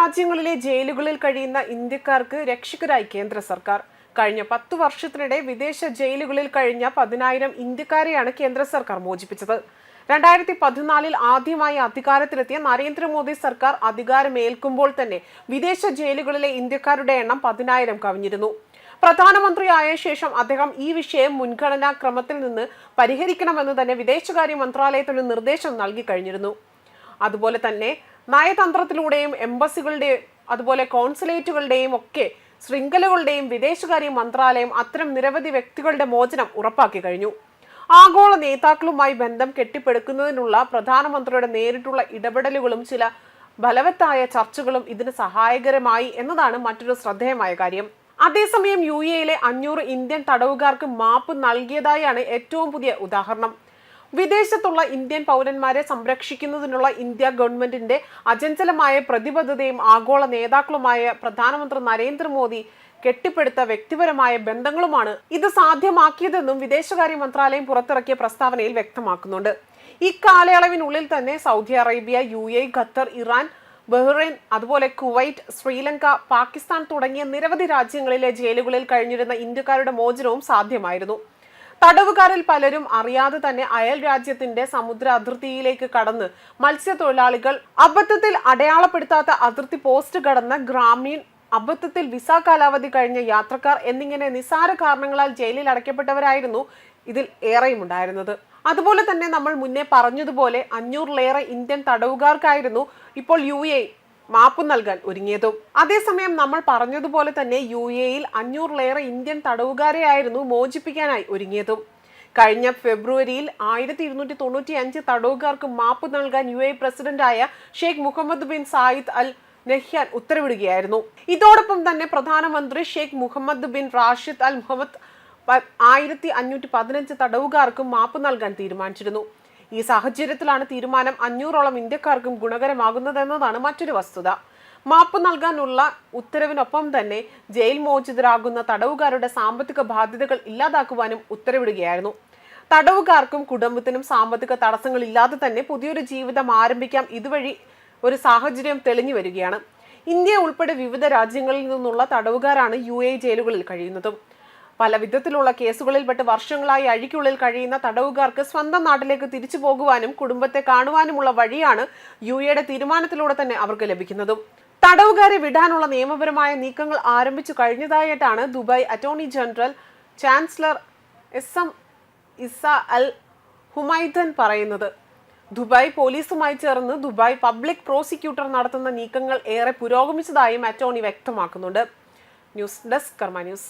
രാജ്യങ്ങളിലെ ജയിലുകളിൽ കഴിയുന്ന ഇന്ത്യക്കാർക്ക് രക്ഷകരായി കേന്ദ്ര സർക്കാർ. കഴിഞ്ഞ പത്തു വർഷത്തിനിടെ വിദേശ ജയിലുകളിൽ കഴിഞ്ഞ പതിനായിരം ഇന്ത്യക്കാരെയാണ് കേന്ദ്ര സർക്കാർ മോചിപ്പിച്ചത്. രണ്ടായിരത്തി പതിനാലിൽ ആദ്യമായി അധികാരത്തിലെത്തിയ നരേന്ദ്രമോദി സർക്കാർ അധികാരമേൽക്കുമ്പോൾ തന്നെ വിദേശ ജയിലുകളിലെ ഇന്ത്യക്കാരുടെ എണ്ണം പതിനായിരം കവിഞ്ഞിരുന്നു. പ്രധാനമന്ത്രിയായ ശേഷം അദ്ദേഹം ഈ വിഷയം മുൻഗണനാ ക്രമത്തിൽ നിന്ന് പരിഹരിക്കണമെന്ന് തന്നെ വിദേശകാര്യ മന്ത്രാലയത്തിന് നിർദ്ദേശം നൽകി കഴിഞ്ഞിരുന്നു. അതുപോലെ തന്നെ നയതന്ത്രത്തിലൂടെയും എംബസികളുടെയും അതുപോലെ കോൺസുലേറ്റുകളുടെയും ഒക്കെ ശൃംഖലകളുടെയും വിദേശകാര്യ മന്ത്രാലയം അത്തരം നിരവധി വ്യക്തികളുടെ മോചനം ഉറപ്പാക്കി കഴിഞ്ഞു. ആഗോള നേതാക്കളുമായി ബന്ധം കെട്ടിപ്പടുക്കുന്നതിനുള്ള പ്രധാനമന്ത്രിയുടെ നേരിട്ടുള്ള ഇടപെടലുകളും ചില ഫലവത്തായ ചർച്ചകളും ഇതിന് സഹായകരമായി എന്നതാണ് മറ്റൊരു ശ്രദ്ധേയമായ കാര്യം. അതേസമയം യു എയിലെ അഞ്ഞൂറ് ഇന്ത്യൻ തടവുകാർക്ക് മാപ്പ് നൽകിയതായാണ് ഏറ്റവും പുതിയ ഉദാഹരണം. വിദേശത്തുള്ള ഇന്ത്യൻ പൗരന്മാരെ സംരക്ഷിക്കുന്നതിനുള്ള ഇന്ത്യ ഗവൺമെന്റിന്റെ അചഞ്ചലമായ പ്രതിബദ്ധതയും ആഗോള നേതാക്കളുമായ പ്രധാനമന്ത്രി നരേന്ദ്രമോദി കെട്ടിപ്പടുത്ത വ്യക്തിപരമായ ബന്ധങ്ങളുമാണ് ഇത് സാധ്യമാക്കിയതെന്നും വിദേശകാര്യ മന്ത്രാലയം പുറത്തിറക്കിയ പ്രസ്താവനയിൽ വ്യക്തമാക്കുന്നുണ്ട്. ഇക്കാലയളവിനുള്ളിൽ തന്നെ Saudi Arabia U A Qatar Iran Bahrain അതുപോലെ കുവൈറ്റ് ശ്രീലങ്ക പാകിസ്ഥാൻ തുടങ്ങിയ നിരവധി രാജ്യങ്ങളിലെ ജയിലുകളിൽ കഴിഞ്ഞിരുന്ന ഇന്ത്യക്കാരുടെ മോചനവും സാധ്യമായിരുന്നു. തടവുകാരിൽ പലരും അറിയാതെ തന്നെ അയൽ രാജ്യത്തിന്റെ സമുദ്ര അതിർത്തിയിലേക്ക് കടന്ന് മത്സ്യത്തൊഴിലാളികൾ അബദ്ധത്തിൽ അടയാളപ്പെടുത്താത്ത അതിർത്തി പോസ്റ്റ് കടന്ന ഗ്രാമീൺ അബദ്ധത്തിൽ വിസ കാലാവധി കഴിഞ്ഞ യാത്രക്കാർ എന്നിങ്ങനെ നിസാര കാരണങ്ങളാൽ ജയിലിൽ അടയ്ക്കപ്പെട്ടവരായിരുന്നു ഇതിൽ ഏറെയും ഉണ്ടായിരുന്നത്. അതുപോലെ തന്നെ നമ്മൾ മുന്നേ പറഞ്ഞതുപോലെ അഞ്ഞൂറിലേറെ ഇന്ത്യൻ തടവുകാർക്കായിരുന്നു ഇപ്പോൾ യു എ മാപ്പ് നൽകാൻ ഒരുങ്ങിയതും. അതേസമയം നമ്മൾ പറഞ്ഞതുപോലെ തന്നെ യു എയിൽ അഞ്ഞൂറിലേറെ ഇന്ത്യൻ തടവുകാരെയായിരുന്നു മോചിപ്പിക്കാനായി ഒരുങ്ങിയതും. കഴിഞ്ഞ ഫെബ്രുവരിയിൽ ആയിരത്തി ഇരുന്നൂറ്റി തൊണ്ണൂറ്റി അഞ്ച് തടവുകാർക്ക് മാപ്പ് നൽകാൻ യു എ പ്രസിഡന്റായ Sheikh Mohammed bin Zayed Al Nahyan ഉത്തരവിടുകയായിരുന്നു. ഇതോടൊപ്പം തന്നെ പ്രധാനമന്ത്രി Sheikh Mohammed bin Rashid Al Mohammed ആയിരത്തി അഞ്ഞൂറ്റി പതിനഞ്ച് തടവുകാർക്കും മാപ്പ് നൽകാൻ തീരുമാനിച്ചിരുന്നു. ഈ സാഹചര്യത്തിലാണ് തീരുമാനം അഞ്ഞൂറോളം ഇന്ത്യക്കാർക്കും ഗുണകരമാകുന്നതെന്നതാണ് മറ്റൊരു വസ്തുത. മാപ്പ് നൽകാനുള്ള ഉത്തരവിനൊപ്പം തന്നെ ജയിൽ മോചിതരാകുന്ന തടവുകാരുടെ സാമ്പത്തിക ബാധ്യതകൾ ഇല്ലാതാക്കുവാനും ഉത്തരവിടുകയായിരുന്നു. തടവുകാർക്കും കുടുംബത്തിനും സാമ്പത്തിക തടസ്സങ്ങൾ ഇല്ലാതെ തന്നെ പുതിയൊരു ജീവിതം ആരംഭിക്കാം ഇതുവഴി ഒരു സാഹചര്യം തെളിഞ്ഞു വരികയാണ്. ഇന്ത്യ ഉൾപ്പെടെ വിവിധ രാജ്യങ്ങളിൽ നിന്നുള്ള തടവുകാരാണ് യു എ ജയിലുകളിൽ കഴിയുന്നതും. പല വിധത്തിലുള്ള കേസുകളിൽപ്പെട്ട് വർഷങ്ങളായി അഴിക്കുള്ളിൽ കഴിയുന്ന തടവുകാർക്ക് സ്വന്തം നാട്ടിലേക്ക് തിരിച്ചു പോകുവാനും കുടുംബത്തെ കാണുവാനുമുള്ള വഴിയാണ് യു എയുടെ തീരുമാനത്തിലൂടെ തന്നെ അവർക്ക് ലഭിക്കുന്നതും. തടവുകാരെ വിടാനുള്ള നിയമപരമായ നീക്കങ്ങൾ ആരംഭിച്ചു കഴിഞ്ഞതായിട്ടാണ് Dubai attorney general chancellor S M Issa Al Humaidan പറയുന്നത്. ദുബായ് പോലീസുമായി ചേർന്ന് ദുബായ് പബ്ലിക് പ്രോസിക്യൂട്ടർ നടത്തുന്ന നീക്കങ്ങൾ ഏറെ പുരോഗമിച്ചതായും അറ്റോർണി വ്യക്തമാക്കുന്നുണ്ട്. News desk Karma news.